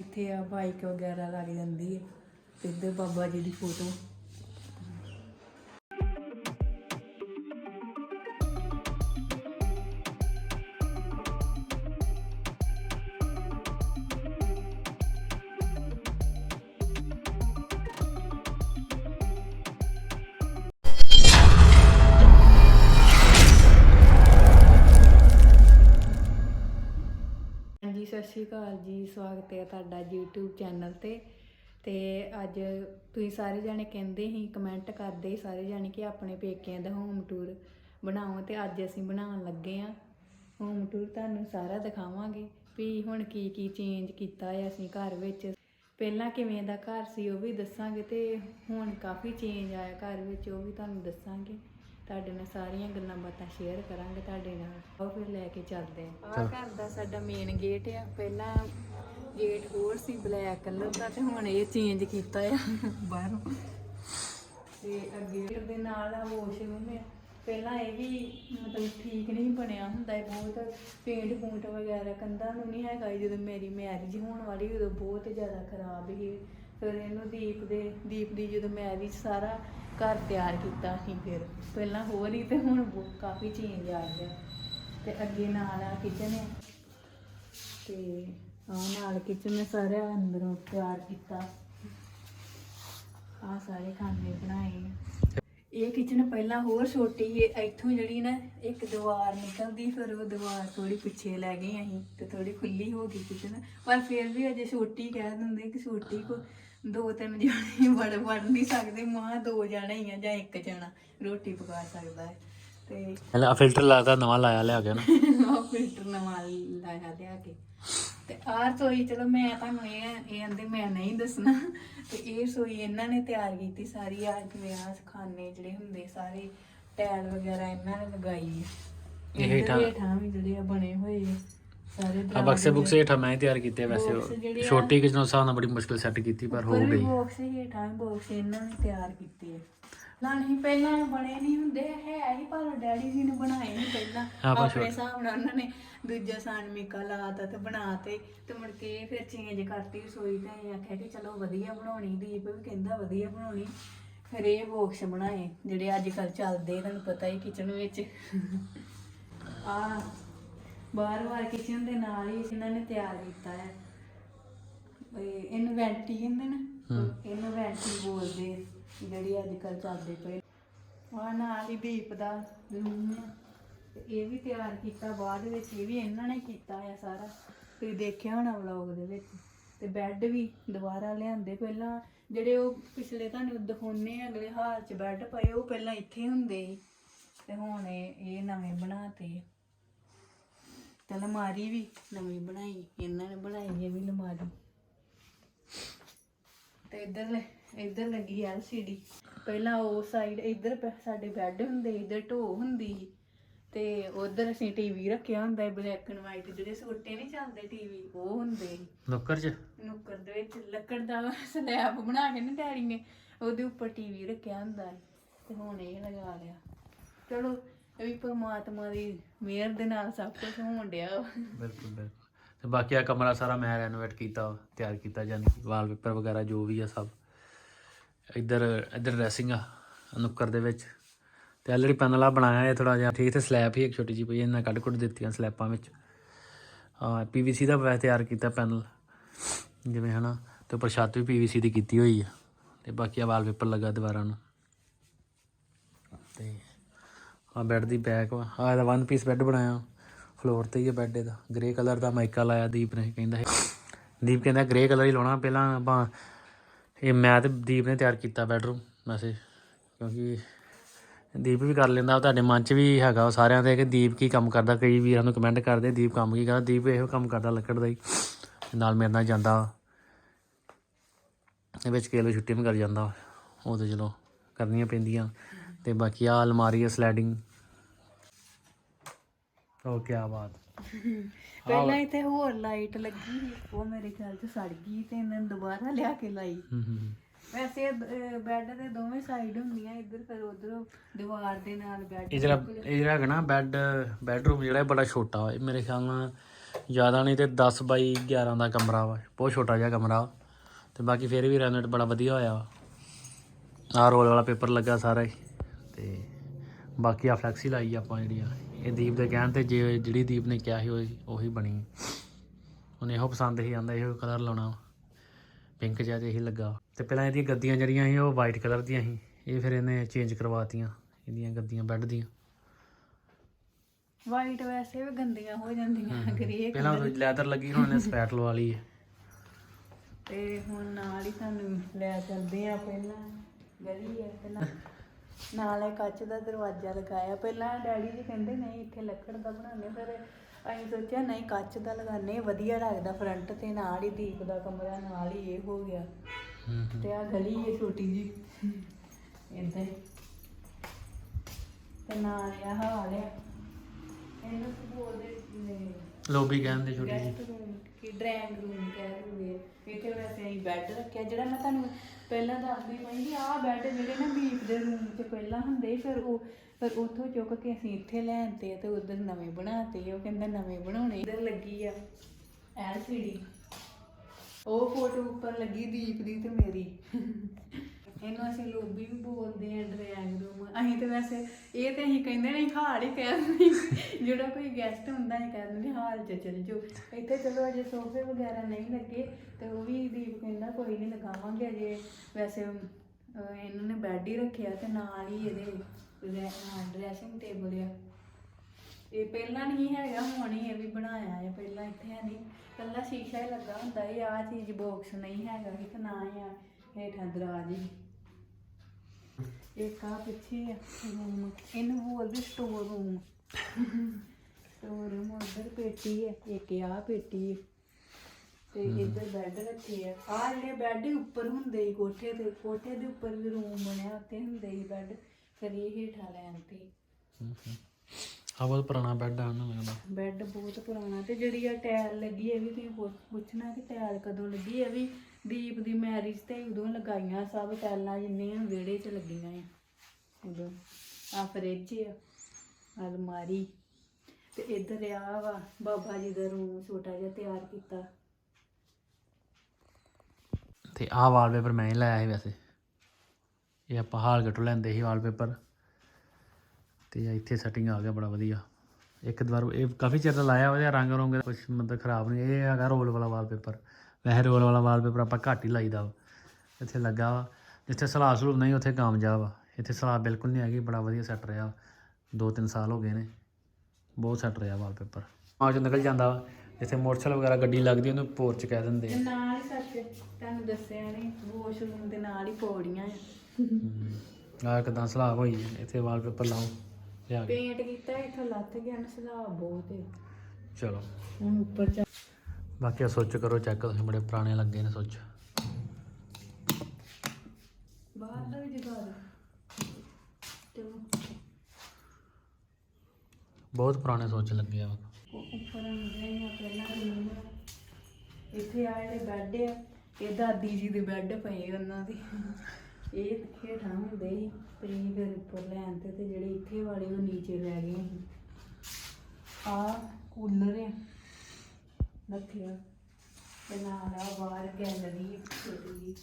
ਇੱਥੇ ਆ ਬਾਈਕ ਵਗੈਰਾ ਲੱਗ ਜਾਂਦੀ ਹੈ ਤੇ ਇੱਧਰ ਬਾਬਾ ਜੀ ਦੀ ਫੋਟੋ ਸ਼੍ਰੀ ਅਕਾਲ ਜੀ, ਸਵਾਗਤ ਹੈ ਤੁਹਾਡਾ YouTube ਚੈਨਲ ਤੇ। ਤੇ ਅੱਜ ਤੁਸੀਂ ਸਾਰੇ ਜਾਣੇ ਕਹਿੰਦੇ ਸੀ ਕਮੈਂਟ ਕਰਦੇ ਸਾਰੇ ਜਾਣੇ ਕਿ ਆਪਣੇ ਪੇਕਿਆਂ ਦਾ ਹੋਮ ਟੂਰ ਬਣਾਓ ਤੇ ਅੱਜ ਅਸੀਂ ਬਣਾਉਣ ਲੱਗੇ ਆ ਹੋਮ ਟੂਰ ਤੁਹਾਨੂੰ ਸਾਰਾ ਦਿਖਾਵਾਂਗੇ ਵੀ ਹੁਣ ਕੀ ਕੀ ਚੇਂਜ ਕੀਤਾ ਹੈ ਅਸੀਂ ਘਰ ਵਿੱਚ। ਪਹਿਲਾਂ ਕਿਵੇਂ ਦਾ ਘਰ ਸੀ ਉਹ ਵੀ ਦੱਸਾਂਗੇ ਤੇ ਹੁਣ ਕਾਫੀ ਚੇਂਜ ਆਇਆ ਘਰ ਵਿੱਚ, ਉਹ ਵੀ ਤੁਹਾਨੂੰ ਦੱਸਾਂਗੇ। ਤੁਹਾਡੇ ਨਾਲ ਸਾਰੀਆਂ ਗੱਲਾਂ ਬਾਤਾਂ ਸ਼ੇਅਰ ਕਰਾਂਗੇ ਤੁਹਾਡੇ ਨਾਲ। ਉਹ ਫਿਰ ਲੈ ਕੇ ਚੱਲਦੇ ਆ ਆਹ ਘਰ ਦਾ ਸਾਡਾ ਮੇਨ ਗੇਟ ਆ। ਪਹਿਲਾਂ ਗੇਟ ਹੋਰ ਸੀ ਬਲੈਕ ਕਲਰ ਦਾ ਤੇ ਹੁਣ ਇਹ ਚੇਂਜ ਕੀਤਾ ਆ। ਬਾਹਰੋਂ। ਤੇ ਅੱਗੇ ਦੇ ਨਾਲ ਆ ਵਾਸ਼ਰੂਮ ਆ ਪਹਿਲਾਂ ਇਹ ਵੀ ਮਤਲਬ ਠੀਕ ਨਹੀਂ ਬਣਿਆ ਹੁੰਦਾ ਹੈ ਬਹੁਤ। ਪੇਂਟ ਪੂੰਟ ਵਗੈਰਾ ਕੰਧਾਂ ਨੂੰ ਨਹੀਂ ਹੈਗਾ। ਜਦੋਂ ਮੇਰੀ ਮੈਰਿਜ ਹੋਣ ਵਾਲੀ ਉਦੋਂ ਬਹੁਤ ਜ਼ਿਆਦਾ ਖਰਾਬ ਸੀ। ਫਿਰ ਇਹਨੂੰ ਦੀਪ ਦੇ, ਦੀਪ ਦੀ ਜਦੋਂ ਮੈਰਿਜ ਸਾਰਾ ਘਰ ਤਿਆਰ ਕੀਤਾ ਸੀ ਫਿਰ। ਪਹਿਲਾਂ ਹੋਰ ਹੀ ਤੇ ਹੁਣ ਕਾਫੀ ਚੇਂਜ ਆ ਗਿਆ। ਤੇ ਅੱਗੇ ਨਾਲ ਆ ਕਿਚਨ ਹੈ ਤੇ ਆ ਨਾਲ ਕਿਚਨ ਨੇ ਸਾਰਾ ਅੰਦਰੋਂ ਤਿਆਰ ਕੀਤਾ। ਆ ਸਾਰੇ ਖਾਣੇ ਬਣਾਏ। ਇਹ ਕਿਚਨ ਪਹਿਲਾਂ ਹੋਰ ਛੋਟੀ ਸੀ ਇੱਥੋਂ ਜਿਹੜੀ ਨਾ ਇੱਕ ਦੀਵਾਰ ਨਿਕਲਦੀ, ਫਿਰ ਉਹ ਦੀਵਾਰ ਥੋੜੀ ਪਿੱਛੇ ਲੈ ਗਏ ਅਸੀਂ ਤੇ ਥੋੜੀ ਖੁੱਲੀ ਹੋ ਗਈ ਕਿਚਨ ਪਰ ਫਿਰ ਵੀ ਅਜੇ ਛੋਟੀ ਕਹਿ ਦਿੰਦੇ ਕਿ ਛੋਟੀ ਕੋ ਦੋ ਤਿੰਨ ਜਾਣੇ ਵੜ ਵੜ ਨਹੀਂ ਸਕਦੇ ਮਾਂ ਦੋ ਜਾਣੇ ਹੀ ਆ ਜਾਂ ਇੱਕ ਜਣਾ ਰੋਟੀ ਪਕਾ ਸਕਦਾ ਹੈ। ਤੇ ਹਲਾ ਫਿਲਟਰ ਲਾਤਾ ਨਵਾਂ ਲਾਇਆ ਲਿਆ ਕੇ ਨਾ। ਫਿਲਟਰ ਨਵਾਂ ਲਾਇਆ ਲਿਆ ਕੇ। ਤੇ ਆਹ ਰਸੋਈ ਚਲੋ ਮੈਂ ਤੁਹਾਨੂੰ ਇਹ ਇਹ ਆਂਦੇ ਮੈਂ ਨਹੀਂ ਦੱਸਣਾ। ਤੇ ਇਹ ਰਸੋਈ ਇਹਨਾਂ ਨੇ ਤਿਆਰ ਕੀਤੀ ਸਾਰੀ ਆ ਜਿਵੇਂ ਆਹ ਖਾਨੇ ਜਿਹੜੇ ਹੁੰਦੇ ਸਾਰੇ ਟੈਲ ਵਗੈਰਾ ਇਹਨਾਂ ਨੇ ਲਗਾਈ ਹੈ। ਇਹ ਇਹਦੇ ਹੇਠਾਂ- ਹੇਠਾਂ ਵੀ ਜਿਹੜੇ ਆ ਬਣੇ ਹੋਏ ਆ। ਸਾਰੇ ਆ ਬਕਸੇ ਬੁਕਸੇ ਹੇਠਾਂ ਮੈਂ ਹੀ ਤਿਆਰ ਕੀਤੇ ਆ ਵੈਸੇ। Box ਜਿਹੜੇ ਉਹ ਆ- ਛੋਟੀ ਕਿਚਨ ਹਿਸਾਬ ਨਾਲ ਬੜੀ ਮੁਸ਼ਕਿਲ ਸੈੱਟ ਕੀਤੀ ਪਰ ਹੋ ਗਈ। ਬਾਕਸ ਹੇਠਾਂ ਬਾਕਸ ਇਹਨਾਂ ਨੇ ਤਿਆਰ ਕੀਤੇ ਆ। ਲਾਣੀ ਪਹਿਲਾਂ ਬਣੇ ਨਹੀਂ ਹੁੰਦੇ ਹੈ ਹੀ ਪਰ ਡੈਡੀ ਜੀ ਨੇ ਬਣਾਏ ਨਹੀਂ ਪਹਿਲਾਂ। ਹਾਂ, ਬਸ ਆਪਣੇ ਹਿਸਾਬ ਨਾਲ ਉਹਨਾਂ ਨੇ ਦੂਜਾ ਸਾਨਮਿਕਾ ਲਾਤਾ ਤੇ ਬਣਾਤੇ ਤੇ ਮੁੜ ਕੇ ਫਿਰ ਚੇਂਜ ਕਰਤੀ ਰਸੋਈ ਤੇ ਅਸੀਂ ਆਖਿਆ ਕਿ ਚਲੋ ਵਧੀਆ ਬਣਾਉਣੀ ਦੀਪ ਵੀ ਕਹਿੰਦਾ ਵਧੀਆ ਬਣਾਉਣੀ। ਫਿਰ ਇਹ ਬਾਕਸ ਬਣਾਏ ਜਿਹੜੇ ਅੱਜ ਕੱਲ ਚੱਲਦੇ ਤੁਹਾਨੂੰ ਪਤਾ ਹੀ ਕਿਚਨ ਵਿੱਚ। ਆ ਬਾਹਰ ਕਿਚਨ ਦੇ ਨਾਲ ਹੀ ਇਹਨਾਂ ਨੇ ਤਿਆਰ ਕੀਤਾ ਹੈ। ਵੀ ਇਹਨੂੰ ਵੈਂਟੀ ਕਹਿੰਦੇ ਨਾ। ਇਹਨੂੰ ਵੈਂਟੀ ਬੋਲਦੇ ਆ, ਜਿਹੜੀ ਅੱਜ ਕੱਲ ਚੱਲਦੇ ਪਏ ਆ ਨਾਲ ਹੀ ਦੀਪ ਦਾ ਰੂਮ ਆ। ਤੇ ਇਹ ਵੀ ਤਿਆਰ ਕੀਤਾ ਬਾਅਦ ਵਿੱਚ ਇਹ ਵੀ ਇਹਨਾਂ ਨੇ ਕੀਤਾ ਆ ਸਾਰਾ। ਤੁਸੀਂ ਦੇਖਿਆ ਹੋਣਾ ਵਲੌਗ ਦੇ ਵਿੱਚ। ਤੇ ਬੈੱਡ ਵੀ ਦੁਬਾਰਾ ਲਿਆਂਦੇ ਪਹਿਲਾਂ। ਜਿਹੜੇ ਉਹ ਪਿਛਲੇ ਤੁਹਾਨੂੰ ਦਿਖਾਉਣੇ ਅਗਲੇ ਹਾਲ 'ਚ ਬੈੱਡ ਪਏ ਉਹ ਪਹਿਲਾਂ ਇੱਥੇ ਹੁੰਦੇ ਸੀ। ਤੇ ਹੁਣ ਇਹ ਇਹ ਨਵੇਂ ਬਣਾਤੇ ਤੇ ਅਲਮਾਰੀ ਵੀ ਨਵੀਂ ਬਣਾਈ ਇਹਨਾਂ ਨੇ ਬਣਾਈ ਇਹ ਵੀ ਅਲਮਾਰੀ। ਤੇ ਇੱਧਰ ਲ- ਇੱਧਰ ਲੱਗੀ ਐਲਸੀਡੀ ਪਹਿਲਾਂ ਉਹ ਸਾਈਡ ਇੱਧਰ ਪ- ਸਾਡੇ ਬੈੱਡ ਹੁੰਦੇ ਇੱਧਰ ਢੋ ਹੁੰਦੀ ਸੀ। ਤੇ ਉਧਰ ਅਸੀਂ ਟੀਵੀ ਰੱਖਿਆ ਹੁੰਦਾ ਹੈ ਬਲੈਕ ਐਂਡ ਵਾਈਟ ਜਿਹੜੇ ਛੋਟੇ ਨਹੀਂ ਚੱਲਦੇ ਟੀਵੀ ਉਹ ਹੁੰਦੇ ਸੀ। ਨੁੱਕਰ ਚ? ਨੁੱਕਰ ਦੇ ਵਿੱਚ ਲੱਕੜ ਦਾ ਸਲੈਬ ਬਣਾ ਕੇ ਨਾ ਡੈਡੀ ਨੇ ਉਹਦੇ ਉੱਪਰ ਟੀਵੀ ਰੱਖਿਆ ਹੁੰਦਾ ਹੈ ਤੇ ਹੁਣ ਇਹ ਲਗਾ ਲਿਆ। ਚਲੋ ਇਹ ਵੀ ਪਰਮਾਤਮਾ ਦੀ ਮਿਹਰ ਦੇ ਨਾਲ ਸਭ ਕੁਝ ਹੋਣ ਡਿਆ ਵਾ। ਬਿਲਕੁਲ ਬਿਲਕੁਲ। ਤੇ ਬਾਕੀ ਆ ਕਮਰਾ ਸਾਰਾ ਮੈਂ ਰੈਨੋਵੇਟ ਕੀਤਾ ਤਿਆਰ ਕੀਤਾ ਜਾਨੀ ਵਾਲਪੇਪਰ ਵਗੈਰਾ ਜੋ ਵੀ ਆ ਸਭ। ਇੱਧਰ ਇੱਧਰ ਡਰੈਸਿੰਗ ਆ ਨੁੱਕਰ ਦੇ ਵਿੱਚ। ਤੇ ਆਲਰੇਡੀ ਪੈਨਲ ਆ ਬਣਾਇਆ ਹੈ ਥੋੜਾ ਜਿਹਾ ਠੀਕ ਤੇ ਸਲੈਬ ਹੀ ਇੱਕ ਛੋਟੀ ਜਿਹੀ ਪਈ ਹੈ, ਇਹਨਾਂ ਕੱਢ ਕੁੱਟ ਦਿੱਤੀਆਂ ਸਲੈਬਾਂ ਵਿੱਚ। ਹਾਂ ਪੀਵੀਸੀ ਦਾ ਵੈਸੇ ਤਿਆਰ ਕੀਤਾ ਪੈਨਲ ਜਿਵੇਂ ਹਨਾ ਤੇ ਉੱਪਰ ਛੱਤ ਵੀ ਪੀਵੀਸੀ ਦੀ ਕੀਤੀ ਹੋਈ ਆ। ਤੇ ਬਾਕੀ ਆ ਵਾਲਪੇਪਰ ਲੱਗਾ ਦੀਵਾਰਾਂ ਨੂੰ। ਤੇ ਆ ਬੈੱਡ ਦੀ ਬੈਕ ਵਾ। ਆ ਇਹਦਾ ਵਨ ਪੀਸ ਬੈੱਡ ਬਣਾਇਆ। ਫਲੋਰ ਤੇ ਹੀ ਹੈ ਬੈੱਡ ਇਹਦਾ। ਗ੍ਰੇ ਕਲਰ ਦਾ ਮਾਈਕਾ ਲਾਇਆ ਦੀਪ ਨੇ, ਕਹਿੰਦਾ ਸੀ। ਦੀਪ ਕਹਿੰਦਾ ਗ੍ਰੇ ਕਲਰ ਹੀ ਲਾਉਣਾ। ਪਹਿਲਾਂ ਆਪਾਂ ਇਹ ਮੈਂ ਤੇ ਦੀਪ ਨੇ ਤਿਆਰ ਕੀਤਾ ਬੈਡਰੂਮ ਵੈਸੇ ਕਿਉਂਕਿ ਦੀਪ ਵੀ ਕਰ ਲੈਂਦਾ ਤੁਹਾਡੇ ਮਨ 'ਚ ਵੀ ਹੈਗਾ ਉਹ ਸਾਰਿਆਂ ਦੇ ਕਿ ਦੀਪ ਕੀ ਕੰਮ ਕਰਦਾ। ਕਈ ਵੀਰਾਂ ਨੂੰ ਕਮੈਂਟ ਕਰਦੇ, ਦੀਪ ਕੰਮ ਕੀ ਕਰਦਾ। ਦੀਪ ਇਹੋ ਕੰਮ ਕਰਦਾ ਲੱਕੜ ਦਾ ਹੀ। ਨਾਲ ਮੇਰੇ ਨਾਲ ਜਾਂਦਾ। ਵਿੱਚ ਕਿਲੋ ਛੁੱਟੀ ਵੀ ਕਰ ਜਾਂਦਾ। ਉਹ ਤੇ ਚਲੋ ਕਰਨੀਆਂ ਪੈਂਦੀਆਂ। ਤੇ ਬਾਕੀ ਆ ਅਲਮਾਰੀ ਹੈ ਸਲਾਈਡਿੰਗ ਉਹ ਕੀ ਬਾਤ। ਪਹਿਲਾਂ ਇੱਥੇ ਹੋਰ ਲਾਈਟ ਲੱਗੀ ਉਹ ਮੇਰੇ ਖਿਆਲ 'ਚ ਸੜ ਗਈ ਤੇ ਇਹਨਾਂ ਨੇ ਦੁਬਾਰਾ ਲਿਆ ਕੇ ਲਾਈ। ਹੂੰ ਹੂੰ ਵੈਸੇ ਬੈੱਡ ਦੇ ਦੋਵੇਂ ਸਾਈਡ ਹੁੰਦੀਆਂ ਇੱਧਰ ਫਿਰ ਉਧਰ ਦੀਵਾਰ ਦੇ ਨਾਲ ਬੈੱਡ ਇਹ ਜਿਹੜਾ ਇਹ ਜਿਹੜਾ ਹੈਗਾ ਨਾ ਬੈੱਡ ਬੈਡਰੂਮ ਜਿਹੜਾ ਬੜਾ ਛੋਟਾ ਇਹ ਮੇਰੇ ਖਿਆਲ ਨਾਲ ਜ਼ਿਆਦਾ ਨਹੀਂ ਤੇ 10 ਬਾਈ 11 ਦਾ ਕਮਰਾ ਵਾ। ਬਹੁਤ ਛੋਟਾ ਜਿਹਾ ਕਮਰਾ। ਤੇ ਬਾਕੀ ਫਿਰ ਵੀ ਰੈਨੋਵੇਟ ਬੜਾ ਵਧੀਆ ਹੋਇਆ ਆਹ ਰੋਲ ਵਾਲਾ ਪੇਪਰ ਲੱਗਾ ਸਾਰਾ ਹੀ। ਤੇ ਬਾਕੀ ਆ ਫਲੈਕਸੀ ਲਾਈ ਆਪਾਂ ਜਿਹੜੀ ਆ ਇਹ ਦੀਪ ਦੇ ਕਹਿਣ ਤੇ ਜੇ ਜਿਹੜੀ ਦੀਪ ਨੇ ਕਿਹਾ ਸੀ ਉਹ ਬਣੀ। ਉਹਨੇ ਇਹੋ ਪਸੰਦ ਹੀ ਆਂਦਾ ਇਹੋ ਕਲਰ ਲਾਉਣਾ ਪਿੰਕ ਜਿਹਾ ਇਹੀ ਲੱਗਾ। ਤੇ ਪਹਿਲਾਂ ਇਹਦੀਆਂ ਗੱਦੀਆਂ ਜਿਹੜੀਆਂ ਸੀ ਉਹ ਵਾਈਟ ਕਲਰ ਦੀਆਂ ਸੀ। ਇਹ ਫਿਰ ਇਹਨੇ ਚੇਂਜ ਕਰਵਾਤੀਆਂ ਇਹਦੀਆਂ ਗੱਦੀਆਂ ਬੈੱਡ ਦੀਆਂ। ਵਾਈਟ ਵੈਸੇ ਵੀ ਗੰਦੀਆਂ ਹੋ ਜਾਂਦੀਆਂ ਗ੍ਰੇ ਪਹਿਲਾਂ ਲੈਦਰ ਲੱਗੀ ਹੁਣ ਇਹਨੇ ਸਪੈਟ ਲਵਾ ਲਈ ਹੈ। ਤੇ ਹੁਣ ਨਾਲ ਹੀ ਤੁਹਾਨੂੰ ਲੈ ਚੱਲਦੇ ਆ ਪਹਿਲਾਂ। ਗਲੀ ਹੈ ਤੇ ਨਾਲ- ਇਹ ਕੱਚ ਦਾ ਦਰਵਾਜ਼ਾ ਲਗਾਇਆ। ਪਹਿਲਾਂ ਡੈਡੀ ਜੀ ਕਹਿੰਦੇ ਨਹੀਂ ਇੱਥੇ ਲੱਕੜ ਦਾ ਬਣਾਉਂਦੇ ਫਿਰ ਅਸੀਂ ਸੋਚਿਆ ਨਹੀਂ ਕੱਚ ਦਾ ਹਾਂ, ਵਧੀਆ ਲੱਗਦਾ। ਫਰੰਟ ਤੇ ਨਾਲ ਹੀ ਦੀਪ ਦਾ ਕਮਰਾ ਨਾਲ ਹੀ ਇਹ ਹੋ ਗਿਆ। ਹੂੰ ਹੂੰ। ਤੇ ਆ ਗਲੀ ਹੈ ਛੋਟੀ ਜੀ ਇੱਧਰ ਤੇ ਨਾਲ ਇਹ ਹਾਲ ਹੈ। ਇਹਨੂੰ ਬੋਲਦੇ ਨੇ ਲੋਬੀ ਕਹਿੰਦੇ ਛੋਟੀ ਜੀ ਕਿ ਡਰਾਇੰਗ ਰੂਮ ਕਹਿ ਦਿੰਦੇ ਆ। ਇੱਥੇ ਵੈਸੇ ਅਸੀਂ ਬੈੱਡ ਰੱਖਿਆ। ਜਿਹੜਾ ਮੈਂ ਤੁਹਾਨੂੰ ਪਹਿਲਾਂ ਦੱਸਦੀ ਪਈ ਕਿ ਆਹ ਬੈੱਡ ਜਿਹੜੇ ਨਾ ਬੀਫ ਦੇ ਰੂਮ 'ਚ ਪਹਿਲਾਂ ਹੁੰਦੇ ਸੀ, ਫਿਰ ਉਹ ਫਿਰ ਉੱਥੋਂ ਚੁੱਕ ਕੇ ਅਸੀਂ ਇੱਥੇ ਲੈ ਤੇ ਉਧਰ ਨਵੇਂ ਬਣਾਤੇ ਉਹ ਕਹਿੰਦਾ ਨਵੇਂ ਬਣਾਉਣੇ ਇਧਰ ਲੱਗੀ ਆ ਐਲਸੀਡੀ। ਉਹ ਫੋਟੋ ਉੱਪਰ ਲੱਗੀ ਦੀਪ ਦੀ ਤੇ ਮੇਰੀ। ਇਹਨੂੰ ਅਸੀਂ ਲੋਬੀ ਵੀ ਬੋਲਦੇ ਆ ਡਰੈਗ ਰੂਮ ਅਸੀਂ ਤੇ ਵੈਸੇ ਇਹ ਤੇ ਅਸੀਂ ਕਹਿੰਦੇ ਨਹੀਂ ਹਾਲ ਹੀ ਕਹਿ ਦਿੰਦੇ ਜਿਹੜਾ ਕੋਈ ਗੈਸਟ ਹੁੰਦਾ ਹੈ ਕਹਿ ਦਿੰਦੇ ਹਾਲ ਚ ਚਲ ਜਾਓ। ਇੱਥੇ ਚਲੋ ਅਜੇ ਸੋਫੇ ਵਗੈਰਾ ਨਹੀਂ ਲੱਗੇ, ਤੇ ਉਹ ਵੀ ਦੀਪ ਕਹਿੰਦਾ, ਕੋਈ ਨਹੀਂ ਲਗਾਵਾਂਗੇ ਅਜੇ। ਵੈਸੇ ਇਹਨਾਂ ਨੇ ਬੈੱਡ ਹੀ ਰੱਖਿਆ ਤੇ ਨਾਲ ਹੀ ਇਹਦੇ ਡਰੈਸਿੰਗ ਟੇਬਲ ਆ। ਇਹ ਪਹਿਲਾਂ ਨਹੀਂ ਹੈਗਾ, ਹੁਣ ਹੀ ਇਹ ਵੀ ਬਣਾਇਆ ਹੈ ਪਹਿਲਾਂ ਇੱਥੇ ਹੈ ਨਹੀਂ। ਪਹਿਲਾਂ ਸ਼ੀਸ਼ਾ ਹੀ ਲੱਗਾ ਹੁੰਦਾ ਇਹ ਆ ਚੀਜ਼ ਬਾਕਸ ਨਹੀਂ ਹੈਗਾ ਕਿ ਨਾ ਹੀ ਆ ਹੇਠਾਂ ਦਰਾਜ ਹੀ। ਇੱਕ ਆ ਪਿੱਛੇ ਆ। ਰੂਮ ਇਹਨੂੰ ਬੋਲਦੇ ਸਟੋਰ ਰੂਮ ਸਟੋਰ ਰੂਮ ਉਧਰ ਪੇਟੀ ਹੈ ਇੱਕ ਆ ਪੇਟੀ ਹੈ ਤੇ ਇੱਧਰ ਬੈੱਡ ਰੱਖੇ ਆ। ਆ ਜਿਹੜੇ ਬੈੱਡ ਉੱਪਰ ਹੁੰਦੇ ਸੀ ਕੋਠੇ ਤੇ ਕੋਠੇ ਦੇ ਉੱਪਰ ਵੀ ਰੂਮ ਬਣਿਆ ਉੱਤੇ ਹੁੰਦੇ ਸੀ ਬੈੱਡ ਫਿਰ ਇਹ ਹੇਠਾਂ ਲੈਣ ਤੇ। ਆ ਬਹੁਤ ਪੁਰਾਣਾ ਬੈੱਡ ਆ ਨਾ ਲੱਗਦਾ। ਬੈੱਡ ਬਹੁਤ ਪੁਰਾਣਾ ਤੇ ਜਿਹੜੀ ਆ ਟਾਇਲ ਲੱਗੀ ਇਹ ਵੀ ਤੁਸੀਂ ਪੁੱਛ- ਪੁੱਛਣਾ ਕਿ ਟਾਇਲ ਕਦੋਂ ਲੱਗੀ ਇਹ ਵੀ ਦੀਪ ਦੀ ਮੈਰਿਜ ਤੇ ਉਦੋਂ ਲਗਾਈਆਂ ਸਭ ਟਾਇਲਾਂ ਜਿੰਨੀਆਂ ਵਿਹੜੇ 'ਚ ਲੱਗੀਆਂ ਆ। ਉਦੋਂ ਆ ਫਰਿੱਜ ਆ, ਅਲਮਾਰੀ, ਤੇ ਇੱਧਰ ਆ ਵਾ, ਬਾਬਾ ਜੀ ਦਾ ਰੂਮ ਛੋਟਾ ਜਿਹਾ ਤਿਆਰ ਕੀਤਾ। ਤੇ ਆਹ ਵਾਲਪੇਪਰ ਮੈਂ ਹੀ ਲਾਇਆ ਸੀ ਵੈਸੇ। ਇਹ ਆਪਾਂ ਹਾਲ ਗੱਟੋ ਲੈਂਦੇ ਸੀ ਵਾਲਪੇਪਰ ਤੇ ਇੱਥੇ ਸੈਟਿੰਗ ਆ ਗਿਆ ਬੜਾ ਵਧੀਆ। ਇੱਕ ਵਾਰ ਇਹ ਕਾਫੀ ਚਿਰ ਦਾ ਲਾਇਆ, ਉਹਦਾ ਰੰਗ ਰੰਗ ਕੁਝ ਮਤਲਬ ਖਰਾਬ ਨਹੀਂ, ਇਹ ਹੈਗਾ ਰੋਲ ਵਾਲਾ ਵਾਲਪੇਪਰ ਵੈਸੇ ਰੋਲ ਵਾਲਾ ਵਾਲਪੇਪਰ ਆਪਾਂ ਘੱਟ ਹੀ ਲਾਈਦਾ ਵਾ। ਇੱਥੇ ਲੱਗਾ ਵਾ। ਜਿੱਥੇ ਸਲਾਹ ਸਲੂਬ ਨਹੀਂ ਉੱਥੇ ਕਾਮਯਾਬ ਆ। ਇੱਥੇ ਸਲਾਹ ਬਿਲਕੁਲ ਨਹੀਂ ਹੈਗੀ ਬੜਾ ਵਧੀਆ ਸੈੱਟ ਰਿਹਾ। ਦੋ ਤਿੰਨ ਸਾਲ ਹੋ ਗਏ ਨੇ। ਬਹੁਤ ਸੈੱਟ ਰਿਹਾ ਵਾਲਪੇਪਰ ਆਹ ਚੋਂ ਨਿਕਲ ਜਾਂਦਾ ਵਾ। ਜਿੱਥੇ ਮੋਟਰਸਾਈਕਲ ਵਗੈਰਾ ਗੱਡੀ ਲੱਗਦੀ ਉਹਨੂੰ ਪੋਰਚ ਕਹਿ ਦਿੰਦੇ ਆ। ਨਾਲ ਹੀ ਸੱਚ ਤੁਹਾਨੂੰ ਦੱਸਿਆ ਨਹੀਂ ਵਾਸ਼ਰੂਮ ਦੇ ਨਾਲ ਹੀ ਪੌੜੀਆਂ ਆ। ਆ ਕਿਦਾਂ ਸਲਾਹ ਹੋਈ ਹੈ। ਇੱਥੇ ਵਾਲਪੇਪਰ ਲਾਓ। ਲਿਆ ਕੇ। ਪੇਂਟ ਕੀਤਾ ਇੱਥੋਂ ਲੱਥ ਗਿਆ ਨਾ ਸਲਾਬ ਬਹੁਤ ਹੈ ਚਲੋ। ਹੁਣ ਉੱਪਰ ਚਾ ਬਾਕੀ ਆ ਸੁੱਚ ਕਰੋ ਚੈੱਕ ਤੁਸੀਂ ਬੜੇ ਪੁਰਾਣੇ ਲੱਗੇ ਨੇ ਸੁੱਚ। ਬਾਹਰ ਦਾ ਵੀ ਜਗਾ ਦੇ ਚਲੋ ਬਹੁਤ ਪੁਰਾਣੇ ਸੁੱਚ ਲੱਗੇ ਆ। ਉੱਪਰ ਪਹਿਲਾਂ ਇੱਥੇ ਆ ਜਿਹੜੇ ਬੈੱਡ ਆ ਇਹ ਦਾਦੀ ਜੀ ਦੇ ਬੈੱਡ ਪਏ ਉਹਨਾਂ ਦੇ। ਇਹ ਹੇਠਾਂ ਹੁੰਦੇ ਸੀ ਇਹ ਫਿਰ ਉੱਪਰ ਲੈਣ ਤੇ ਤੇ ਜਿਹੜੇ ਇੱਥੇ ਵਾਲੇ ਉਹ ਨੀਚੇ ਲੈ ਗਏ ਆ ਕੂਲਰ ਆ। ਰੱਖਿਆ ਤੇ ਨਾਲ ਆ ਬਾਹਰ ਗੈਲਰੀ ਛੋਟੀ ਜਿਹੀ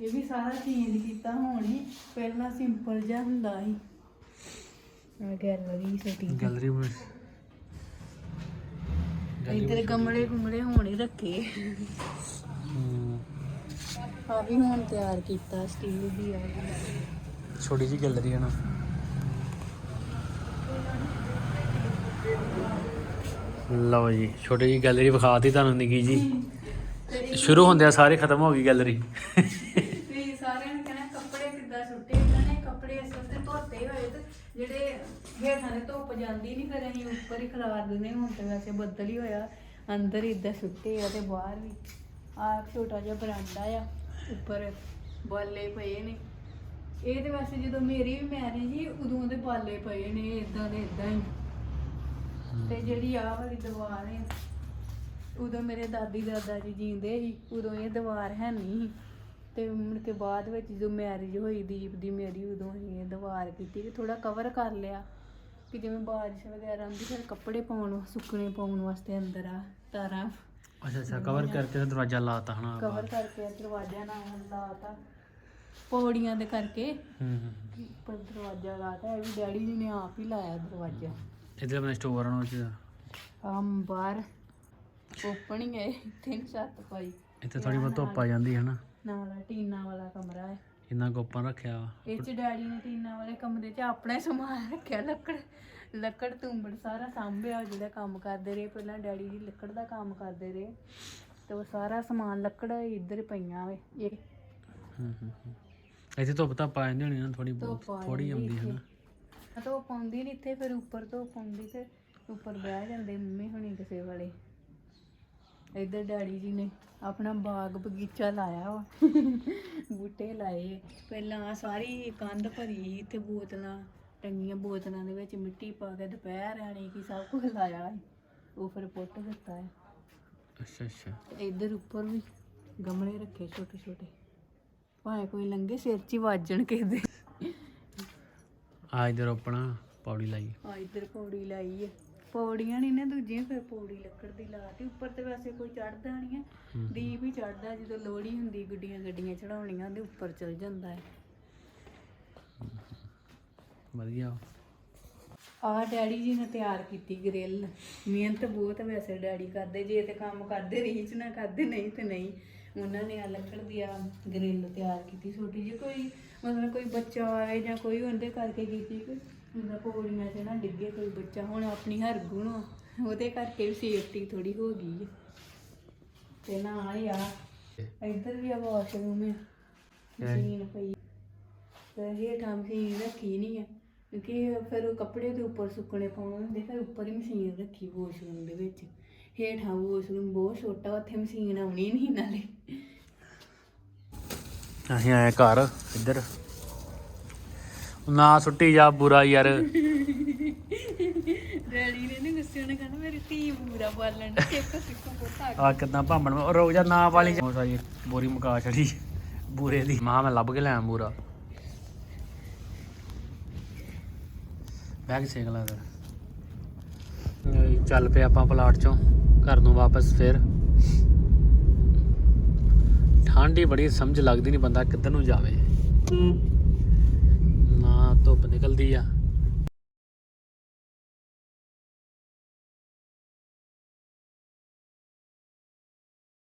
ਇਹ ਵੀ ਸਾਰਾ ਚੇਂਜ ਕੀਤਾ ਹੁਣ ਹੀ ਪਹਿਲਾਂ ਸਿੰਪਲ ਜਿਹਾ ਹੁੰਦਾ ਸੀ। ਆ ਗੈਲਰੀ ਛੋਟੀ ਜਿਹੀ। ਗੈਲਰੀ ਵਿੱਚ ਇੱਧਰ ਗਮਲੇ ਗੁਮਲੇ ਹੁਣ ਹੀ ਰੱਖੇ। ਹਮ, ਆ ਵੀ ਹੁਣ ਤਿਆਰ ਕੀਤਾ ਸਟੀਲ ਦੀ ਆ। ਛੋਟੀ ਜੀ ਗੈਲਰੀ ਹੈ ਨਾ। ਲਓ ਜੀ, ਛੋਟੀ ਜੀ ਗੈਲਰੀ ਵਿਖਾਤੀ ਤੁਹਾਨੂੰ ਨਿੱਕੀ ਜੀ। ਸ਼ੁਰੂ ਹੁੰਦਿਆਂ ਸਾਰੇ ਖਤਮ ਹੋ ਗਈ ਗੈਲਰੀ। ਤੇ ਸਾਰਿਆਂ ਨੇ ਕਹਿਣਾ, ਕੱਪੜੇ ਕਿੱਦਾਂ ਸੁੱਟੇ ਇਹਨਾਂ ਨੇ? ਕੱਪੜੇ ਇਸ ਉੱਤੇ ਧੋਤੇ ਹੋਏ ਤੇ ਜਿਹੜੇ ਹੇਠਾਂ ਦੇ ਧੁੱਪ ਜਾਂਦੀ ਨਹੀਂ ਫਿਰ ਅਸੀਂ ਉੱਪਰ ਹੀ ਖਿਲਾਰ ਦਿੰਦੇ ਹੁਣ ਤੇ ਵੈਸੇ ਬੱਦਲ ਹੀ ਹੋਇਆ, ਅੰਦਰ ਹੀ ਇਦਾਂ ਸੁੱਟੇ ਆ ਤੇ ਬਾਹਰ ਵੀ। ਆ ਛੋਟਾ ਜਿਹਾ ਬਰਾਂਡਾ ਆ, ਉੱਪਰ ਬਾਲੇ ਪਏ ਨੇ। ਇਹ ਤੇ ਵੈਸੇ ਜਦੋਂ ਮੇਰੀ ਵੀ ਮੈਰਿਜ ਸੀ, ਉਦੋਂ ਦੇ ਬਾਲੇ ਪਏ ਨੇ ਇਦਾਂ ਦੇ ਇਦਾਂ ਹੀ। ਤੇ ਜਿਹੜੀ ਆਹ ਵਾਲੀ ਦੀਵਾਰ ਹੈ ਉਦੋਂ ਮੇਰੇ ਦਾਦੀ ਦਾਦਾ ਜੀ ਜੀਂਦੇ ਸੀ ਉਦੋਂ ਇਹ ਦੀਵਾਰ ਹੈ ਨਹੀਂ ਸੀ। ਤੇ ਮੁੜ ਕੇ ਬਾਅਦ ਵਿੱਚ ਜਦੋਂ ਮੈਰਿਜ ਹੋਈ ਦੀਪ ਦੀ ਮੇਰੀ ਉਦੋਂ ਅਸੀਂ ਇਹ ਦੀਵਾਰ ਕੀਤੀ ਕਿ ਥੋੜਾ ਕਵਰ ਕਰ ਲਿਆ। ਕਿ ਜਿਵੇਂ ਬਾਰਿਸ਼ ਵਗੈਰਾ ਆਉਂਦੀ ਫਿਰ ਕੱਪੜੇ ਪਾਉਣ ਸੁੱਕਣੇ ਪਾਉਣ ਵਾਸਤੇ ਅੰਦਰ ਆ ਤਾਰਾਂ। ਅੱਛਾ ਅੱਛਾ ਕਵਰ ਕਰਕੇ ਤੇ ਦਰਵਾਜ਼ਾ ਲਾਤਾ ਹਨਾ ਕਵਰ ਕਰਕੇ ਦਰਵਾਜ਼ਾ ਨਾਲ ਲਾਤਾ। ਪੌੜੀਆਂ ਦੇ ਕਰਕੇ ਹੂੰ ਹੂੰ ਉੱਪਰ ਦਰਵਾਜ਼ਾ ਲਾਤਾ ਇਹ ਵੀ ਡੈਡੀ ਜੀ ਨੇ ਆਪ ਹੀ ਲਾਇਆ ਦਰਵਾਜ਼ਾ। ਇਧਰ ਆਪਣੇ ਸਟੋਰ ਨੂੰ ਆਮ ਬਾਹਰ ਓਪਨਿੰਗ ਹੈ ਇੱਥੇ ਨੀ ਛੱਤ ਪਾਈ। ਇੱਥੇ ਥੋੜੀ ਬਹੁਤ ਧੁੱਪ ਆ ਜਾਂਦੀ ਹੈ ਨਾ। ਨਾਲ ਟੀਨਾ ਵਾਲਾ ਕਮਰਾ ਹੈ। ਇੰਨਾ ਗੋਪਨ ਰੱਖਿਆ ਵਾ। ਇਹ ਚ ਡੈਡੀ ਨੇ ਟੀਨਾ ਵਾਲੇ ਕਮਰੇ 'ਚ ਆਪਣਾ ਹੀ ਸਮਾਨ ਰੱਖਿਆ ਲੱਕੜ ਲੱਕੜ ਤੁੰਬੜ ਸਾਰਾ ਸਾਂਭਿਆ ਜਿਹੜਾ ਕੰਮ ਕਰਦੇ ਰਹੇ। ਪਹਿਲਾਂ ਡੈਡੀ ਜੀ ਲੱਕੜ ਦਾ ਕੰਮ ਕਰਦੇ ਰਹੇ। ਤੇ ਉਹ ਸਾਰਾ ਸਮਾਨ ਲੱਕੜ ਇੱਧਰ ਪਈਆਂ ਵੇ। ਇਹ ਹੂੰ ਹੂੰ ਹੂੰ। ਇੱਥੇ ਧੁੱਪ ਤਾਂ ਪਾ ਜਾਂਦੀ ਹੋਣੀ ਨਾ ਥੋੜੀ ਬਹੁਤ ਧੁੱਪ ਆ ਥੋੜੀ ਜਾਂਦੀ ਆਉਂਦੀ ਹੈ ਨਾ। ਉਹ ਪਾਉਂਦੀ ਨਹੀਂ ਇੱਥੇ ਫਿਰ ਉੱਪਰ ਤੋਂ ਪਾਉਂਦੀ ਤੇ ਉੱਪਰ ਬਹਿ ਜਾਂਦੇ ਮੰਮੀ ਹੁਣੀ ਕਿਸੇ ਵਾਲੇ। ਇੱਧਰ ਡੈਡੀ ਜੀ ਨੇ ਆਪਣਾ ਬਾਗ ਬਗੀਚਾ ਲਾਇਆ ਵਾ। ਬੂਟੇ ਲਾਏ। ਪਹਿਲਾਂ ਸਾਰੀ ਕੰਧ ਭਰੀ ਇੱਥੇ ਬੋਤਲਾਂ ਟੰਗੀਆਂ ਬੋਤਲਾਂ ਦੇ ਵਿੱਚ ਮਿੱਟੀ ਪਾ ਕੇ ਦੁਪਹਿਰ ਆਣੀ ਕੀ ਸਭ ਕੁਝ ਲਾਇਆ। ਉਹ ਫਿਰ ਪੁੱਟ ਦਿੱਤਾ ਹੈ। ਅੱਛਾ ਅੱਛਾ। ਇੱਧਰ ਉੱਪਰ ਵੀ ਗਮਲੇ ਰੱਖੇ ਛੋਟੇ ਛੋਟੇ ਭਾਵੇਂ ਕੋਈ ਲੰਗੇ ਸਿਰ 'ਚ ਹੀ ਵੱਜਣ ਕਿਸੇ ਦੇ। ਆ ਇਧਰ ਆਪਣਾ ਪੌੜੀ ਲਾਈ। ਆ ਇੱਧਰ ਪੌੜੀ ਲਾਈ ਹੈ ਪੌੜੀਆਂ ਨਹੀਂ ਨਾ ਦੂਜੀਆਂ ਫਿਰ ਪੌੜੀ ਲੱਕੜ ਦੀ ਲਾਤੀ ਉੱਪਰ ਤੇ ਵੈਸੇ ਕੋਈ ਚੜਦਾ ਨਹੀਂ ਹੈ। ਦੀਪ ਹੀ ਚੜਦਾ ਜਦੋਂ ਲੋਹੜੀ ਹੁੰਦੀ ਗੁੱਡੀਆਂ ਗੱਡੀਆਂ ਚੜਾਉਣੀਆਂ ਉਹਦੇ ਉੱਪਰ ਚਲ ਜਾਂਦਾ ਹੈ। ਵਧੀਆ। ਆਹ ਡੈਡੀ ਜੀ ਨੇ ਤਿਆਰ ਕੀਤੀ ਗ੍ਰਿਲ। ਮਿਹਨਤ ਬਹੁਤ ਵੈਸੇ ਡੈਡੀ ਕਰਦੇ ਜੇ ਤੇ ਕੰਮ ਕਰਦੇ ਰੀਚ ਨਾ ਕਰਦੇ ਨਹੀਂ ਤੇ ਨਹੀਂ। ਉਹਨਾਂ ਨੇ ਆ ਲੱਕੜ ਦੀ ਆ ਗ੍ਰਿਲ ਤਿਆਰ ਕੀਤੀ ਛੋਟੀ ਜਿਹੀ ਕੋਈ ਮਤਲਬ ਕੋਈ ਬੱਚਾ ਆਏ ਜਾਂ ਕੋਈ ਉਹਦੇ ਕਰਕੇ ਕੀਤੀ ਕੋਈ ਹੁੰਦਾ ਪੌੜੀਆਂ 'ਚ ਨਾ ਡਿੱਗੇ ਕੋਈ ਬੱਚਾ ਹੁਣ ਆਪਣੀ ਹਰਗੁਣ ਆ, ਉਹਦੇ ਕਰਕੇ ਵੀ ਸੇਫਟੀ ਥੋੜੀ ਹੋ ਗਈ ਹੈ ਤੇ ਨਾ ਆ ਇੱਧਰ ਵੀ ਆ ਵਾਸ਼ਰੂਮ ਹੈ? ਮਸ਼ੀਨ ਪਈ ਤੇ ਹੇਠਾਂ ਮਸ਼ੀਨ ਰੱਖੀ ਨਹੀਂ ਹੈ ਕਿਉਂਕਿ ਫਿਰ ਉਹ ਕੱਪੜੇ ਦੇ ਉੱਪਰ ਸੁੱਕਣੇ ਪਾਉਣੇ ਹੁੰਦੇ ਫਿਰ ਉੱਪਰ ਹੀ ਮਸ਼ੀਨ ਰੱਖੀ ਵਾਸ਼ਰੂਮ ਦੇ ਵਿੱਚ। ਹੇਠਾਂ ਵਾਸ਼ਰੂਮ ਬਹੁਤ ਛੋਟਾ ਉੱਥੇ ਮਸ਼ੀਨ ਆਉਣੀ ਨਹੀਂ ਨਾਲੇ। ਅਸੀਂ ਆਏ ਘਰ ਇੱਧਰ। ਨਾ ਸੁੱਟੀ ਜਾ ਬੁਰਾ ਯਾਰ। ਡੈਡੀ ਨੇ ਨਹੀਂ ਗੁੱਸੇ ਨੇ ਕਹਿੰਦਾ ਮੇਰੀ ਧੀ ਬੂਰਾ ਬਾਲਣ ਦੇ ਇੱਕ ਸਿੱਕੋ ਕੋਤਾ ਆ ਕਿਦਾਂ ਭਾਂਬਣ ਉਹ ਰੁਕ ਜਾ ਨਾ ਵਾਲੀ ਉਹ ਸਾਰੀ ਬੋਰੀ ਮੁਕਾ ਛੜੀ ਬੂਰੇ ਦੀ। ਮਾਂ ਮੈਂ ਲੱਭ ਕੇ ਲਿਆ ਬੂਰਾ। ਬੈਗ ਸੇਕ ਲਾ ਚੱਲ ਪਏ ਆਪਾਂ ਪਲਾਟ ਚੋਂ। ਘਰ ਨੂੰ ਵਾਪਸ ਫਿਰ। ਠੰਡ ਹੀ ਬੜੀ ਸਮਝ ਲੱਗਦੀ ਨਹੀਂ ਬੰਦਾ ਕਿੱਧਰ ਨੂੰ ਜਾਵੇ। ਨਾ ਧੁੱਪ ਨਿਕਲਦੀ ਆ।